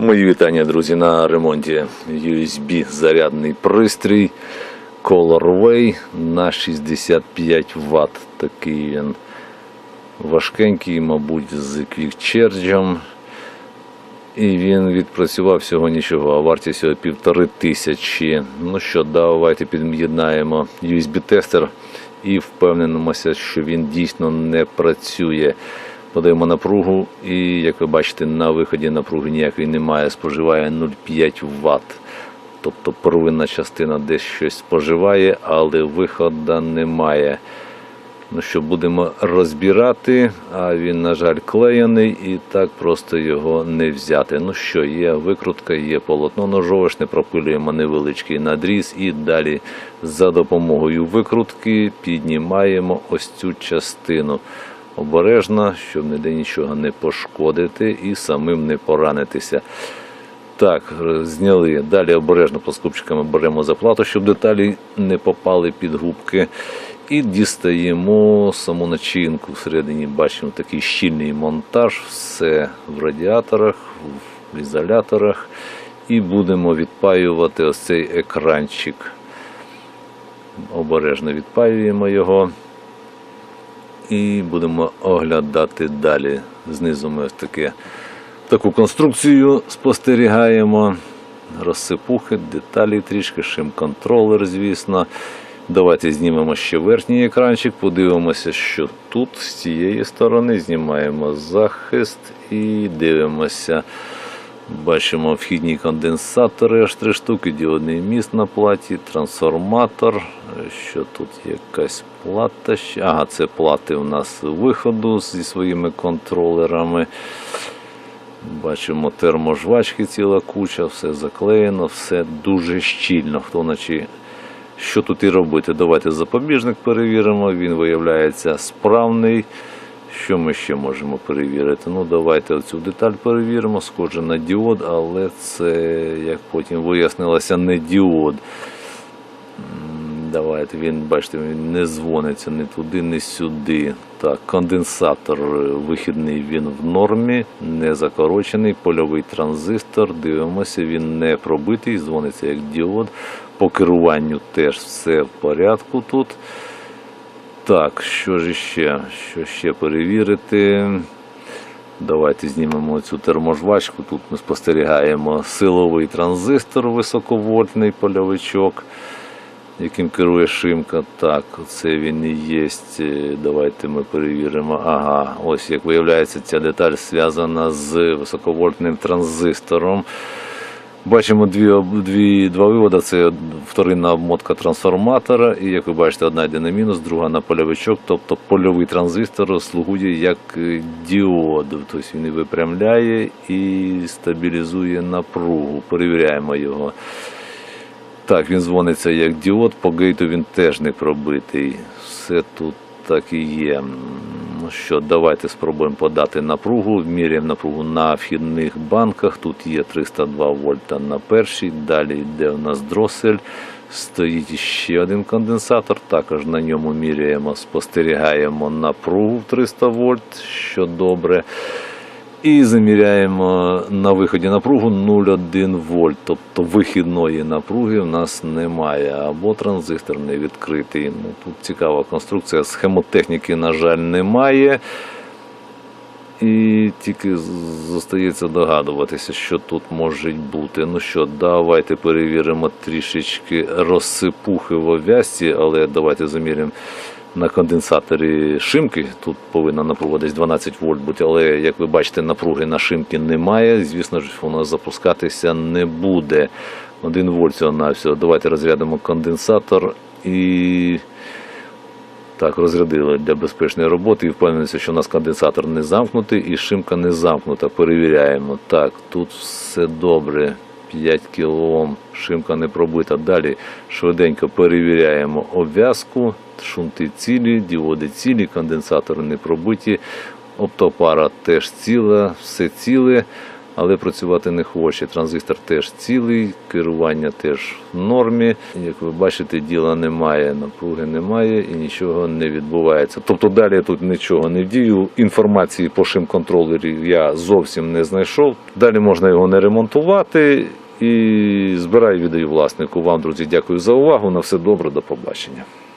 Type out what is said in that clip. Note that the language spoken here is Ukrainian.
Мої вітання, друзі, на ремонті USB зарядний пристрій Colorway на 65 Вт. Такий він важкенький, мабуть, з квікчерджем. І він відпрацював всього нічого, а вартість його півтори тисячі. Ну що, давайте під'єднаємо USB-тестер і впевнимося, що він дійсно не працює. Подаємо напругу, і як ви бачите, на виході напруги ніякої немає, споживає 0,5 Вт. Тобто первинна частина десь щось споживає, але виходу немає. Ну що, будемо розбирати, а він, на жаль, клеєний і так просто його не взяти. Ну що, є викрутка, є полотно ножовишне, пропилюємо невеличкий надріз і далі за допомогою викрутки піднімаємо ось цю частину. Обережно, щоб ніде нічого не пошкодити і самим не поранитися. Так, зняли. Далі обережно плоскопчиками беремо заплату, щоб деталі не попали під губки. І дістаємо саму начинку. Всередині бачимо такий щільний монтаж, все в радіаторах, в ізоляторах. І будемо відпаювати ось цей екранчик. Обережно відпаюємо його. І будемо оглядати далі. Знизу ми ось таке, таку конструкцію спостерігаємо. Розсипухи, деталі трішки, шим-контролер, звісно. Давайте знімемо ще верхній екранчик, подивимося, що тут з цієї сторони знімаємо захист і дивимося. Бачимо вхідні конденсатори, аж три штуки, діодний міст на платі, трансформатор. Що тут якась плата? Ага, це плати у нас виходу зі своїми контролерами. Бачимо терможвачки ціла куча, все заклеєно, все дуже щільно. Хто наче що тут і робити? Давайте запобіжник перевіримо. Він виявляється справний. Що ми ще можемо перевірити? Ну, давайте оцю деталь перевіримо. Схоже на діод, але це, як потім вияснилося, не діод. Давайте він, бачите, він не дзвониться ні туди, ні сюди. Так, конденсатор е, вихідний він в нормі, не закорочений, польовий транзистор. Дивимося, він не пробитий, дзвониться як діод. По керуванню теж все в порядку тут. Так, що ж ще? Що ще перевірити? Давайте знімемо цю терможвачку. Тут ми спостерігаємо силовий транзистор високовольтний польовичок, яким керує шимка. Так, це він і є. Е, Давайте ми перевіримо. Ага, ось як виявляється, ця деталь зв'язана з високовольтним транзистором. Бачимо дві, дві, два виводи. Це вторинна обмотка трансформатора, і як ви бачите, одна йде на мінус, друга на польовичок. Тобто польовий транзистор слугує як е, діод. Тобто він випрямляє і стабілізує напругу. Перевіряємо його. Так, він дзвониться як діод, по гейту він теж не пробитий. Все тут так і є. Що, давайте спробуємо подати напругу. Міряємо напругу на вхідних банках. Тут є 302 вольта на першій. Далі йде у нас дросель. Стоїть ще один конденсатор. Також на ньому міряємо, спостерігаємо напругу в 300 вольт, що добре. І заміряємо на виході напругу 0,1 вольт, тобто вихідної напруги в нас немає, або транзистор не відкритий. Ну, тут цікава конструкція, схемотехніки, на жаль, немає. І тільки зостається догадуватися, що тут може бути. Ну що, давайте перевіримо трішечки розсипухи в ов'язці, але давайте заміряємо на конденсаторі шимки. Тут повинна напруга десь 12 вольт бути, але як ви бачите, напруги на шимки немає. Звісно ж, воно запускатися не буде. 1 вольт всього на всього. Давайте розрядимо конденсатор і. Так, розрядили для безпечної роботи і впевненіся, що у нас конденсатор не замкнутий і шимка не замкнута. Перевіряємо. Так, тут все добре. 5 кОм, шимка не пробита. Далі швиденько перевіряємо обв'язку, шунти цілі, діоди цілі, конденсатори не пробиті, оптопара теж ціла, все ціле. Але працювати не хоче. Транзистор теж цілий, керування теж в нормі. Як ви бачите, діла немає, напруги немає і нічого не відбувається. Тобто далі я тут нічого не вдію. Інформації по шим-контролері я зовсім не знайшов. Далі можна його не ремонтувати. І збираю віддаю власнику. Вам, друзі, дякую за увагу. На все добре, до побачення.